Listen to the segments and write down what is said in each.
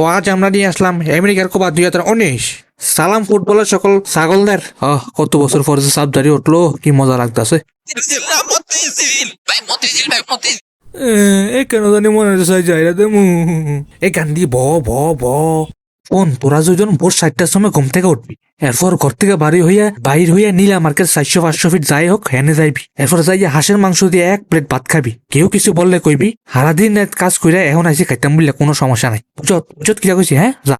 তো আজ আমরা নিয়ে আসলাম আমেরিকার কোপা দুই হাজার উনিশ। সালাম ফুটবলের সকল ছাগলদের। কত বছর পরে যে সাবধারি উঠল কি মজা লাগতেছে. এ কেন জানি মনে হচ্ছে যাইরা দেমু। এ ভ ভ ভ ব। কোন তোরা দুজন ভোর সাতটার সময় ঘুম থেকে উঠবি? এরপর ঘর থেকে বাড়ি হইয়া বাইর হইয়া নীলা মার্কেট চারশো পাঁচশো ফিট যাই হোক হেনে যাইবি। এরপর যাইয়া হাঁসের মাংস দিয়ে এক প্লেট ভাত খাবি। কেউ কিছু বললে কইবি সারাদিন কাজ কইরা এখন আইসি খাইতাম বললে কোনো সমস্যা নাই। বুঝত বুঝত কিরা কইছি হ্যাঁ? যা।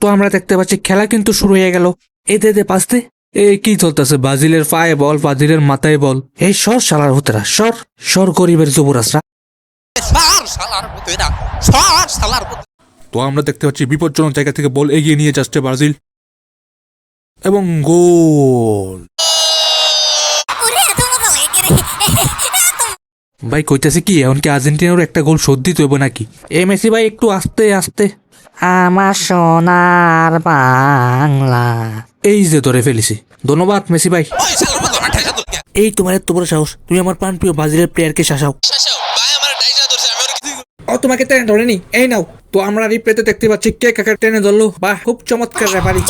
তো আমরা দেখতে পাচ্ছি খেলা কিন্তু শুরু হয়ে গেল। এ দে দে পাঁচতে এই কি চলতেছে ব্রাজিলের পায়ে বল ব্রাজিলের মাথায় বল। এই সর শালার হতেরা সর। সর গরিবের যুবরাজরা. Sar, salar, puteira. তো আমরা দেখতে পাচ্ছি বিপজ্জনক জায়গা থেকে বল এগিয়ে নিয়ে যাচ্ছে ব্রাজিল। এবং গোল! ভাই কইতাছে কি এখন কি আর্জেন্টিনার একটা গোল শোধ দিতে হইব নাকি? এ মেসি ভাই একটু আস্তে আস্তে। আমার সোনার বাংলা। এই যে ধরে ফেলেছি। ধন্যবাদ মেসি ভাই। এই তোমার এত বড় সাহস তুমি আমার প্রাণ প্রিয় ব্রাজিলের প্লেয়ারকে শাসাও। ও তোমাকে টেনে ধরেনি এই নাও। তো আমরা রিপ্লেতে দেখতে পাচ্ছি কে কাকে টেনে ধরলো বাহ খুব চমৎকার রেফারি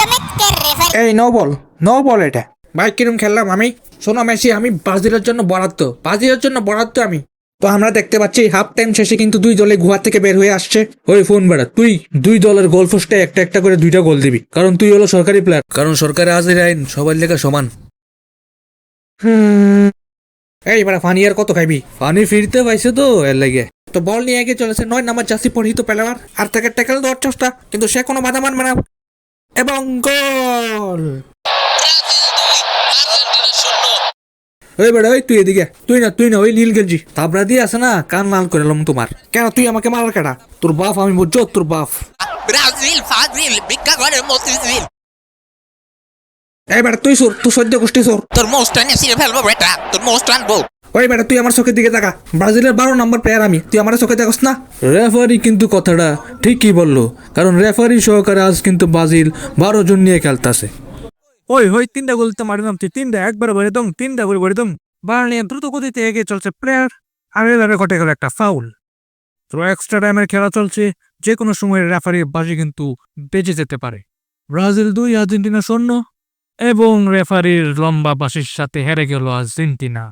এই নো বল নো বল এটা। ভাই কিরম খেললাম আমি? শোনো মেসি আমি ব্রাজিলের জন্য বরাদ্দ। ব্রাজিলের জন্য বরাদ্দ আমি। তো আমরা দেখতে পাচ্ছি হাফ টাইম শেষে কিন্তু দুই দলে গুহা থেকে বের হয়ে আসছে। ওই ফোন বেড়া তুই দুই দলের গোল পোস্টে একটা একটা করে দুইটা গোল দিবি। কারণ তুই হলো সরকারি প্লেয়ার কারণ সরকারি আজের আইন সবার লেখা সমান। এই বেড়া ফানি আর কত খাইবি? ফানি ফিরতে পাইছে তো এর লাগে। তো বল নিয়ে এগিয়ে চলেছে নয় নাম্বার জাসি পরিহিত পেলার আর তাকে ট্যাকেল দেওয়ার চেষ্টা কিন্তু সে কোনো বাধা মানবে না। এবং গোল। ওই বেড়া ওই তুই এদিকে তুই না তুই না ওই নীল গেঞ্জি। তাবরা দিয়ে আছে না কান লাল করে এলাম তোমার। কেন তুই আমাকে মারার কেটা তোর বাপ আমি বুঝছ তোর বাপ। ব্রাজিল, ফাজিল, ভিক্ষা করে মতিঝিল। এই বেটা তুই সোর তুই সদ্য গোষ্ঠী সোর। তোর মোস্ট আনিয়ে ফেলব বেটা। তোর মোস্ট আনব ওই বেটা তুই আমার চোখের দিকে তাকা। ব্রাজিলের বারো নম্বর প্লেয়ার আমি। তুই আমার চোখে দেখোস না? রেফারি কিন্তু কথাটা ঠিকই বলল। কারণ রেফারি সহকারে আজ কিন্তু ব্রাজিল বারো জন নিয়ে খেলতেছে। ওই হই তিনটা গোল তো মারিলাম তুই। তিনটা একবার ভরে দম তিনটা করে ভরে দম। বার্লি দ্রুত গতিতে এগিয়ে চলছে প্লেয়ার আর এভাবে ঘটে গেল একটা ফাউল তো এক্সট্রা টাইমের খেলা চলছে। যে কোনো সময় রেফারি বাজি কিন্তু বেঁচে যেতে পারে। ব্রাজিল দুই আর্জেন্টিনা শূন্য। এবং রেফারির লম্বা বাসির সাথে হেরে গেল আর্জেন্টিনা।